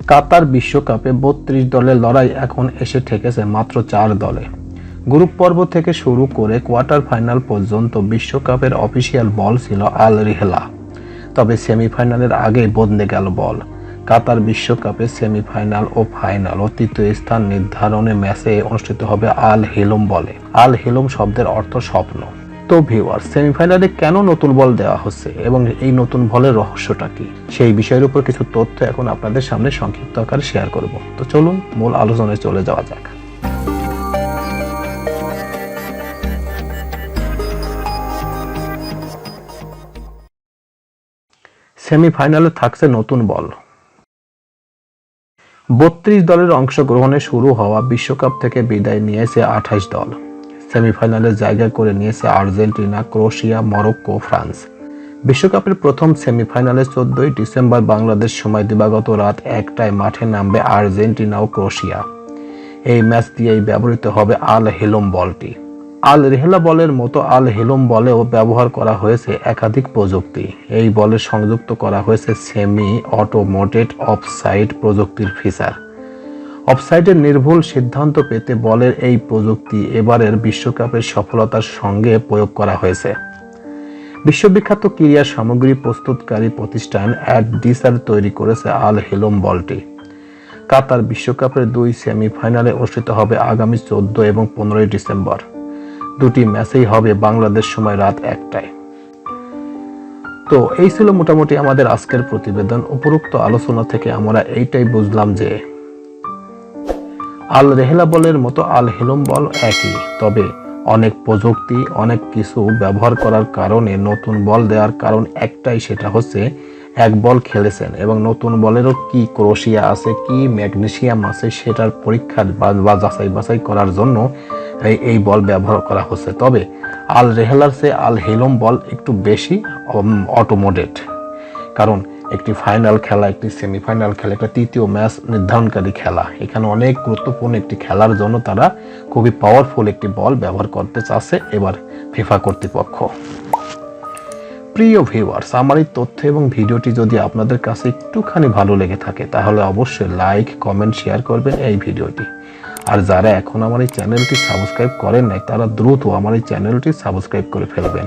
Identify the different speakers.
Speaker 1: কাতার বিশ্বকাপে বত্রিশ দলের লড়াই এখন এসে ঠেকেছে মাত্র চার দলে। গ্রুপ পর্ব থেকে শুরু করে কোয়ার্টার ফাইনাল পর্যন্ত বিশ্বকাপের অফিসিয়াল বল ছিল আল রিহলা। তবে সেমিফাইনালের আগেই বদলে গেল বল। কাতার বিশ্বকাপে সেমিফাইনাল ও ফাইনাল ও তৃতীয় স্থান নির্ধারণে ম্যাচে অনুষ্ঠিত হবে আল হিলুম বলে। আল হিলুম শব্দের অর্থ স্বপ্ন। তো ভিউয়ার সেমিফাইনালে কেন নতুন বল দেওয়া হচ্ছে এবং এই নতুন বলের রহস্যটা কি? সেই বিষয়ের উপর কিছু তথ্য এখন আপনাদের সামনে সংক্ষিপ্ত আকারে শেয়ার করব। তো চলুন, মূল আলোচনায় চলে যাওয়া যাক। সেমিফাইনালে থাকছে নতুন বল। বত্রিশ দলের অংশগ্রহণে শুরু হওয়া বিশ্বকাপ থেকে বিদায় নিয়েছে আঠাশ দল। সেমিফাইনালে জায়গা করে নিয়েছে আর্জেন্টিনা, ক্রোশিয়া, মরক্কো, ফ্রান্স। বিশ্বকাপের প্রথম সেমিফাইনালে চোদ্দই ডিসেম্বর বাংলাদেশ সময় দিবাগত রাত একটায় মাঠে নামবে আর্জেন্টিনা ও ক্রোয়েশিয়া এই ম্যাচ দিয়েই ব্যবহৃত হবে আল হেলম বলটি। আল রেহলা বলের মতো আল হেলম বলেও ব্যবহার করা হয়েছে একাধিক প্রযুক্তি। এই বলে সংযুক্ত করা হয়েছে সেমি অটোমোটেড অফসাইড প্রযুক্তির ফিচার। অফসাইডের নির্ভুল সিদ্ধান্ত পেতে বলের এই প্রযুক্তি এবারের বিশ্বকাপের সফলতার সঙ্গে প্রয়োগ করা হয়েছে। বিশ্ববিখ্যাত ক্রীড়া সামগ্রী প্রস্তুতকারী প্রতিষ্ঠান অ্যাড ডিসার তৈরি করেছে আল হেলম বলটি। কাতার বিশ্বকাপের দুই সেমিফাইনালে অনুষ্ঠিত হবে আগামী চোদ্দ এবং পনেরোই ডিসেম্বর। দুটি ম্যাচেই হবে বাংলাদেশ সময় রাত একটায়। তো, এই ছিল মোটামুটি আমাদের আজকের প্রতিবেদন। উপরোক্ত আলোচনা থেকে আমরা এইটাই বুঝলাম যে আল রেহেলা বলের মতো আল হেলুম বল একই, তবে অনেক প্রযুক্তি, অনেক কিছু ব্যবহার করার কারণে নতুন বল দেওয়ার কারণ একটাই, সেটা হচ্ছে এক বল খেলেছেন এবং নতুন বলেরও কি ক্রোশিয়া আছে, কি ম্যাগনেসিয়াম আছে, সেটার পরীক্ষা বা- যাচাই বাছাই করার জন্য এই বল ব্যবহার করা হচ্ছে। তবে আল রেহেলার চেয়ে আল হেলম বল একটু বেশি অটোমোডেড কারণ একটি ফাইনাল খেলা, একটি সেমিফাইনাল খেলা, একটা তৃতীয় ম্যাচ নির্ধারণকারী খেলা। এখানে অনেক গুরুত্বপূর্ণ একটি খেলার জন্য তারা খুবই পাওয়ারফুল একটি বল ব্যবহার করতে চাচ্ছে এবার ফিফা কর্তৃপক্ষ। প্রিয় ভিউয়ার্স আমার এই তথ্য এবং ভিডিওটি যদি আপনাদের কাছে একটুখানি ভালো লেগে থাকে, তাহলে অবশ্যই লাইক কমেন্ট শেয়ার করবেন এই ভিডিওটি। আর যারা এখন আমার এই চ্যানেলটি সাবস্ক্রাইব করেন নাই, তারা দ্রুত আমার এই চ্যানেলটি সাবস্ক্রাইব করে ফেলবেন।